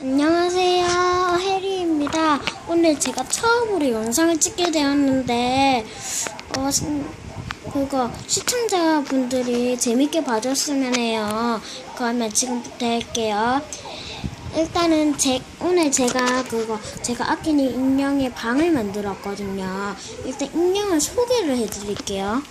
안녕하세요. 해리입니다. 오늘 제가 처음으로 영상을 찍게 되었는데, 어, 시- 그거 시청자분들이 재밌게 봐줬으면 해요. 그러면 지금부터 할게요. 일단은 제, 오늘 제가 그거 제가 아끼는 인형의 방을 만들었거든요. 일단 인형을 소개를 해드릴게요.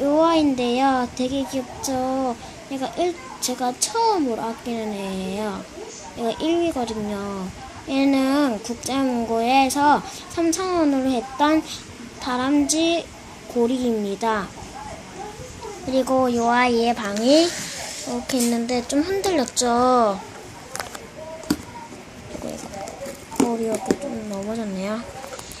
요 아이인데요. 되게 귀엽죠? 얘가 일, 제가 처음으로 아끼는 애예요. 얘가 1위거든요. 얘는 국제문고에서 3,000원으로 했던 다람쥐 고리입니다. 그리고 요 아이의 방이 이렇게 있는데 좀 흔들렸죠? 이거, 이거. 좀 넘어졌네요.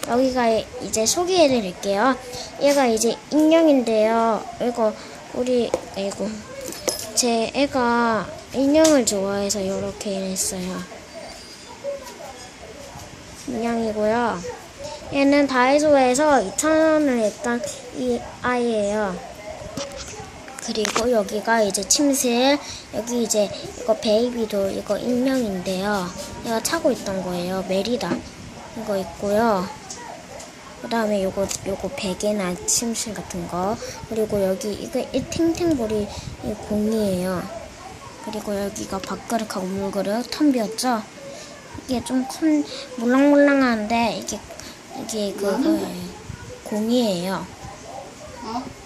여기가 이제 소개해 드릴게요. 얘가 이제 인형인데요. 이거 우리 아이고 제 애가 인형을 좋아해서 이렇게 했어요. 인형이고요. 얘는 다이소에서 2,000원을 했던 이 아이예요. 그리고 여기가 이제 침실, 여기 이제 이거 베이비도 이거 인형인데요. 얘가 차고 있던 거예요. 메리다. 이거 있고요. 그 다음에 요거, 요거 베개나 침실 같은 거. 그리고 여기, 이거 이 탱탱볼이 이 공이에요. 그리고 여기가 밥그릇하고 물그릇 텀비었죠? 이게 좀큰 몰랑몰랑한데, 이게, 이게 그, 그 공이에요. 어?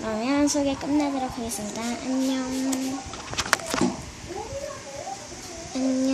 그러면 소개 끝내도록 하겠습니다. 안녕. 안녕.